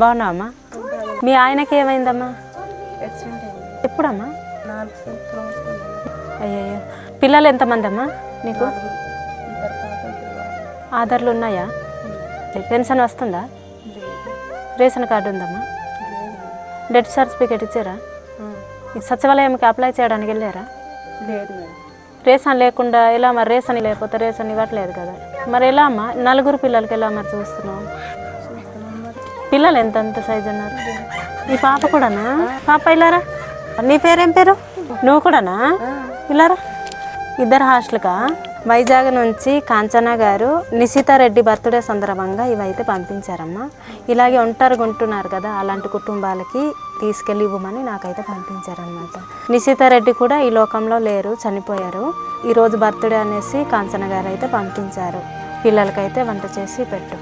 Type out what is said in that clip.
బాగున్నావమ్మా? మీ ఆయనకి ఏమైందమ్మా? ఎప్పుడమ్మా? అయ్యో అయ్యయ్యో. పిల్లలు ఎంతమంది అమ్మా నీకు? ఆధార్లు ఉన్నాయా? పెన్షన్ వస్తుందా? రేషన్ కార్డు ఉందమ్మా? డెత్ సర్టిఫికేట్ ఇచ్చారా? సచివాలయంకి అప్లై చేయడానికి వెళ్ళారా? లేదు రేషన్ లేకుండా ఎలా మరి రేషన్ లేకపోతే రేషన్ ఇవ్వట్లేదు కదా. మరి ఎలా అమ్మా? నలుగురు పిల్లలకి ఎలా మరి చూస్తున్నావు? పిల్లలు ఎంత ఎంత సైజు ఉన్నారు? ఈ పాప కూడానా? పాప ఇలారా నీ పేరేం పేరు? నువ్వు కూడానా? ఇలారా ఇద్దరు హాస్టల్కా? వైజాగ్ నుంచి కాంచనా గారు నిశితారెడ్డి బర్త్డే సందర్భంగా ఇవైతే పంపించారమ్మా. ఇలాగే ఒంటరిగా ఉంటున్నారు కదా అలాంటి కుటుంబాలకి తీసుకెళ్ళి ఇవ్వమని నాకైతే పంపించారనమాట నిశితారెడ్డి కూడా ఈ లోకంలో లేరు చనిపోయారు. ఈరోజు బర్త్డే అనేసి కాంచన గారు అయితే పంపించారు. పిల్లలకైతే వంట చేసి పెట్టు.